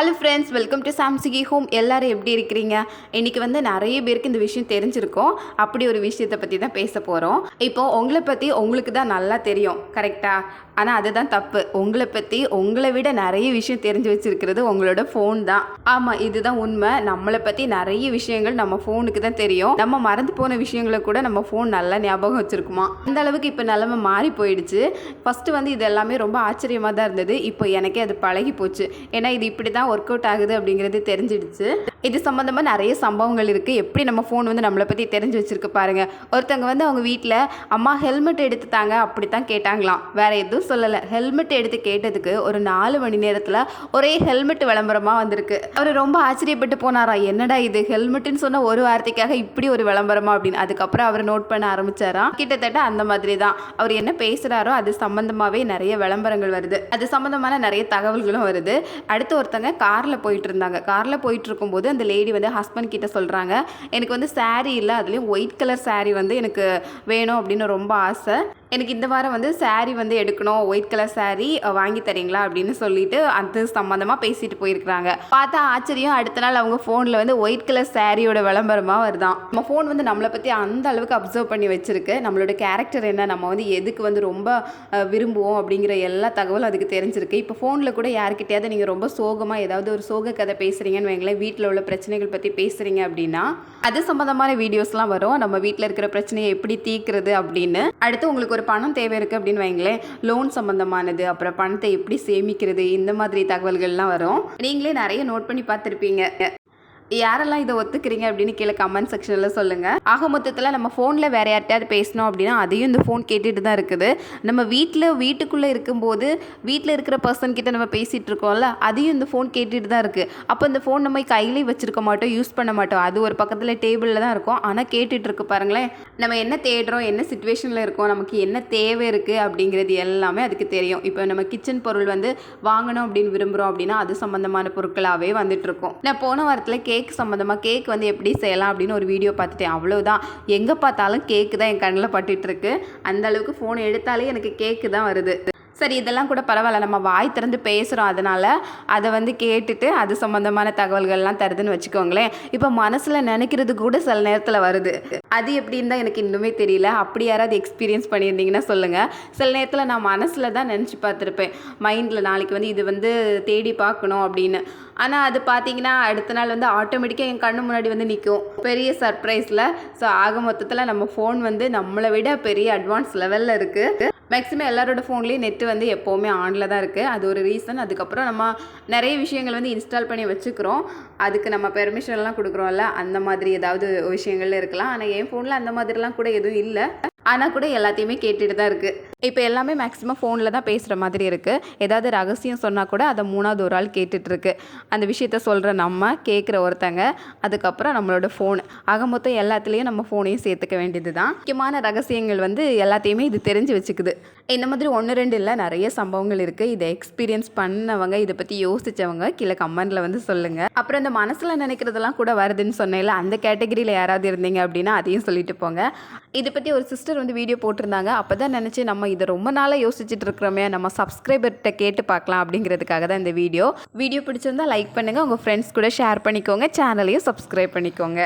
Hello friends welcome to சாம்சிகி home எல்லாரும் எப்படி இருக்கிறீங்க? இன்னைக்கு வந்து நிறைய பேருக்கு இந்த விஷயம் தெரிஞ்சிருக்கும். அப்படி ஒரு விஷயத்தை பற்றி தான் பேச போகிறோம் இப்போது உங்களை பற்றி உங்களுக்கு தான் நல்லா தெரியும் கரெக்டாக ஆனால் அதுதான் தப்பு. உங்களை பற்றி உங்களை விட நிறைய விஷயம் தெரிஞ்சு வச்சுருக்கிறது உங்களோட ஃபோன் தான். ஆமாம் இதுதான் உண்மை. நம்மளை பற்றி நிறைய விஷயங்கள் நம்ம ஃபோனுக்கு தான் தெரியும். நம்ம மறந்து போன விஷயங்களை கூட நம்ம ஃபோன் நல்லா ஞாபகம் வச்சுருக்குமா? அந்த அளவுக்கு இப்போ நிலமை மாறி போயிடுச்சு. ஃபஸ்ட்டு வந்து இது எல்லாமே ரொம்ப ஆச்சரியமாக தான் இருந்தது. இப்போ எனக்கே அது பழகி போச்சு. ஏன்னா இது இப்படி தான் ஒர்க் அவுட் ஆகுது அப்படிங்கிறது தெரிஞ்சிடுச்சு. இது சம்மந்தமாக நிறைய சம்பவங்கள் இருக்குது எப்படி நம்ம ஃபோன் வந்து நம்மளை பற்றி தெரிஞ்சு வச்சுருக்கு பாருங்கள் ஒருத்தவங்க வந்து அவங்க வீட்டில் அம்மா ஹெல்மெட் எடுத்து தாங்க அப்படி தான் கேட்டாங்களாம். வேறு எதுவும் சொல்லலை. ஹெல்மெட் எடுத்து கேட்டதுக்கு ஒரு நாலு மணி நேரத்தில் ஒரே ஹெல்மெட் விளம்பரமாக வந்திருக்கு. அவர் ரொம்ப ஆச்சரியப்பட்டு போனாரா என்னடா இது? ஹெல்மெட்டுன்னு சொன்ன ஒரு வார்த்தைக்காக இப்படி ஒரு விளம்பரமா? அப்படின்னு. அதுக்கப்புறம் அவர் நோட் பண்ண ஆரம்பிச்சாராம் கிட்டத்தட்ட அந்த மாதிரி தான் அவர் என்ன பேசுகிறாரோ அது சம்மந்தமாகவே நிறைய விளம்பரங்கள் வருது. அது சம்மந்தமான நிறைய தகவல்களும் வருது. அடுத்து ஒருத்தங்க காரில் போயிட்டு இருந்தாங்க. காரில் போயிட்டு இருக்கும்போது அந்த லேடி வந்து ஹஸ்பண்ட் கிட்ட சொல்கிறாங்க எனக்கு வந்து சாரீ இல்லை அதுலேயும் ஒயிட் கலர் சாரீ வந்து எனக்கு வேணும் அப்படின்னு ரொம்ப ஆசை. எனக்கு இந்த வாரம் வந்து சாரீ வந்து எடுக்கணும் ஒயிட் கலர் சாரீ வாங்கி தரீங்களா அப்படின்னு சொல்லிட்டு அது சம்மந்தமாக பேசிட்டு போயிருக்கிறாங்க. பார்த்தா ஆச்சரியம் அடுத்த நாள் அவங்க ஃபோனில் வந்து ஒயிட் கலர் சாரியோட விளம்பரமாக வருதான். நம்ம ஃபோன் வந்து நம்மளை பற்றி அந்த அளவுக்கு அப்சர்வ் பண்ணி வச்சிருக்கு. நம்மளோட கேரக்டர் என்ன நம்ம வந்து எதுக்கு வந்து ரொம்ப விரும்புவோம் அப்படிங்கிற எல்லா தகவலும் அதுக்கு தெரிஞ்சிருக்கு. இப்போ ஃபோனில் கூட யாருக்கிட்டையாவது நீங்கள் ரொம்ப சோகமாக ஏதாவது ஒரு சோக கதை பேசுகிறீங்கன்னு வைங்களேன் வீட்டில் உள்ள பிரச்சனைகள் பற்றி பேசுகிறீங்க அப்படின்னா அது சம்மந்தமான வீடியோஸ்லாம் வரும். நம்ம வீட்டில் இருக்கிற பிரச்சனையை எப்படி தீர்க்கிறது அப்படின்னு. அடுத்து உங்களுக்கு ஒரு பணம் தேவை இருக்குது அப்படின்னு வைங்களேன். லோன் சம்மந்தமானது அப்புறம் பணத்தை எப்படி சேமிக்கிறது இந்த மாதிரி தகவல்கள்லாம் வரும். நீங்களே நிறைய நோட் பண்ணி பார்த்துருப்பீங்க. யாரெல்லாம் இதை ஒத்துக்கிறீங்க அப்படின்னு கீழே கமெண்ட் செக்ஷனில் சொல்லுங்கள் ஆக மொத்தத்தில் நம்ம ஃபோனில் வேறு யார்ட்டையாவது பேசினோம் அப்படின்னா அதையும் இந்த ஃபோன் கேட்டுட்டு தான் இருக்குது. நம்ம வீட்டில் வீட்டுக்குள்ளே இருக்கும்போது வீட்டில் இருக்கிற பர்சன் கிட்ட நம்ம பேசிகிட்டு இருக்கோம்ல அதையும் இந்த ஃபோன் கேட்டுட்டு தான் இருக்குது அப்போ இந்த ஃபோன் நம்ம கையிலே வச்சுருக்க மாட்டோம் யூஸ் பண்ண மாட்டோம். அது ஒரு பக்கத்தில் டேபிளில் தான் இருக்கும். ஆனால் கேட்டுட்டு இருக்கு பாருங்களேன். நம்ம என்ன தேடுறோம் என்ன சுச்சுவேஷனில் இருக்கோம் நமக்கு என்ன தேவை இருக்குது அப்படிங்கிறது எல்லாமே அதுக்கு தெரியும். இப்போ நம்ம கிச்சன் பொருள் வந்து வாங்கணும் அப்படின்னு விரும்புகிறோம் அப்படின்னா அது சம்மந்தமான பொருட்களாகவே வந்துட்டு நான் போன வாரத்தில் கே கேக் சம்மந்தமாக கேக் வந்து எப்படி செய்யலாம் அப்படின்னு ஒரு வீடியோ பார்த்துட்டேன். அவ்வளோதான் எங்கே பார்த்தாலும் கேக்கு தான் என் கண்ணில் பட்டுட்ருக்கு அந்தளவுக்கு ஃபோன் எடுத்தாலே எனக்கு கேக்கு தான் வருது. சரி இதெல்லாம் கூட பரவாயில்ல. நம்ம வாய் திறந்து பேசுகிறோம் அதனால் அதை வந்து கேட்டுட்டு அது சம்மந்தமான தகவல்கள்லாம் தருதுன்னு வச்சுக்கோங்களேன். இப்போ மனசில் நினைக்கிறது கூட சில நேரத்தில் வருது. அது எப்படின்னு தான் எனக்கு இன்னுமே தெரியல. அப்படி யாராவது எக்ஸ்பீரியன்ஸ் பண்ணியிருந்தீங்கன்னா சொல்லுங்கள் சில நேரத்தில் நான் மனசில் தான் நினச்சி பார்த்துருப்பேன். மைண்டில் நாளைக்கு வந்து இது வந்து தேடி பார்க்கணும் அப்படின்னு. ஆனால் அது பார்த்தீங்கன்னா அடுத்த நாள் வந்து ஆட்டோமேட்டிக்காக என் கண்ணு முன்னாடி வந்து நிற்கும் பெரிய சர்ப்ரைஸில் ஸோ ஆக மொத்தத்தில் நம்ம ஃபோன் வந்து நம்மளை விட பெரிய அட்வான்ஸ் லெவலில் இருக்குது மேக்ஸிமம் எல்லாரோட ஃபோன்லேயும் நெட்டு வந்து எப்போவுமே ஆனில் தான் இருக்குது அது ஒரு ரீசன் அதுக்கப்புறம் நம்ம நிறைய விஷயங்கள் வந்து இன்ஸ்டால் பண்ணி வச்சுக்கிறோம். அதுக்கு நம்ம பெர்மிஷன்லாம் கொடுக்குறோம்ல. அந்த மாதிரி ஏதாவது விஷயங்கள் இருக்கலாம். ஆனால் என் ஃபோனில் அந்த மாதிரிலாம் கூட எதுவும் இல்லை. ஆனால் கூட எல்லாத்தையுமே கேட்டுட்டு தான் இருக்குது இப்போ எல்லாமே மேக்ஸிமம் ஃபோனில் தான் பேசுகிற மாதிரி இருக்குது ஏதாவது ரகசியம் சொன்னால் கூட அதை மூணாவது ஒரு ஆள் கேட்டுட்ருக்கு அந்த விஷயத்த சொல்கிற நம்ம கேட்குற ஒருத்தங்க அதுக்கப்புறம் நம்மளோட ஃபோன் ஆக மொத்தம் எல்லாத்துலேயும் நம்ம ஃபோனையும் சேர்த்துக்க வேண்டியது தான் முக்கியமான ரகசியங்கள் வந்து எல்லாத்தையுமே இது தெரிஞ்சு வச்சுக்குது. இந்த மாதிரி ஒன்று ரெண்டு இல்லை நிறைய சம்பவங்கள் இருக்குது இதை எக்ஸ்பீரியன்ஸ் பண்ணவங்க இதை பற்றி யோசிச்சவங்க கீழே கமெண்டில் வந்து சொல்லுங்கள் அப்புறம் இந்த மனசில் நினைக்கிறதெல்லாம் கூட வருதுன்னு சொன்னேன்ல அந்த கேட்டகரியில் யாராவது இருந்தீங்க அப்படின்னா அதையும் சொல்லிட்டு போங்க. இதை பற்றி ஒரு சிஸ்டர் வந்து வீடியோ போட்டிருந்தாங்க. அப்போ தான் நினச்சி நம்ம இதை ரொம்ப நாளாக யோசிச்சுட்டு இருக்கிறோமே நம்ம சப்ஸ்கிரைபர்கிட்ட கேட்டு பார்க்கலாம் அப்படிங்கிறதுக்காக தான் இந்த வீடியோ. வீடியோ பிடிச்சிருந்தா லைக் பண்ணுங்கள் உங்கள் ஃப்ரெண்ட்ஸ் கூட ஷேர் பண்ணிக்கோங்க. சேனலையும் சப்ஸ்கிரைப் பண்ணிக்கோங்க.